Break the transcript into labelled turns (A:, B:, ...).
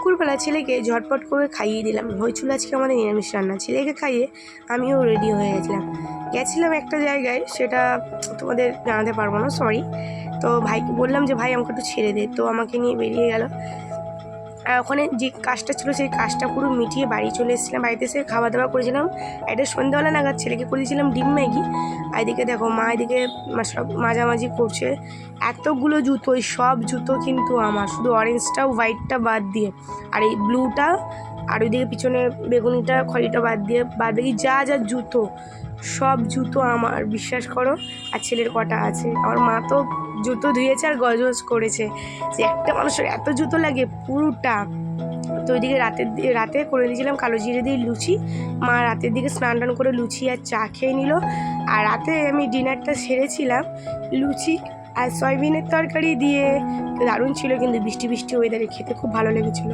A: দুপুরবেলা ছেলেকে ঝটপট করে খাইয়ে দিলাম। হয়েছিল আজকে আমাদের নিরামিষ রান্না। ছেলেকে খাইয়ে আমিও রেডি হয়ে গেছিলাম। গেছিলাম একটা জায়গায়, সেটা তোমাদের জানাতে পারব না সরি তো ভাইকে বললাম যে, ভাই, আমাকে একটু ছেড়ে দে। তো আমাকে নিয়ে বেরিয়ে গেল। আর ওখানে যে কাজটা ছিল সেই কাজটা পুরো মিটিয়ে বাড়ি চলে এসেছিলাম। বাড়িতে এসে খাওয়া দাওয়া করেছিলাম। এটা সন্ধ্যাবেলা নাগাদ ছেলেকে করে দিয়েছিলাম ডিম ম্যাগি। আর এদিকে দেখো, মা এদিকে মা সব মাঝামাঝি করছে। এতগুলো জুতো ওই সব জুতো কিন্তু আমার, শুধু অরেঞ্জটা হোয়াইটটা বাদ দিয়ে। আর এই ব্লুটা আর ওইদিকে পিছনে বেগুনিটা, খড়িটা বাদ দিয়ে, বাদ বাকি যা যা জুতো, সব জুতো আমার, বিশ্বাস করো। আর ছেলের কটা আছে। আমার মা তো জুতো ধুয়েছে আর গজগজ করেছে। যে একটা মানুষের এত জুতো লাগে পুরোটা। তো ওইদিকে রাতের রাতে করে দিয়েছিলাম কালো জিরে দিয়ে লুচি। মা রাতের দিকে স্নান টান করে লুচি আর চা খেয়ে নিল। আর রাতে আমি ডিনারটা সেরেছিলাম লুচি আর সয়াবিনের তরকারি দিয়ে। দারুণ ছিল কিন্তু বৃষ্টি বৃষ্টি ওয়েদারে খেতে খুব ভালো লেগেছিলো।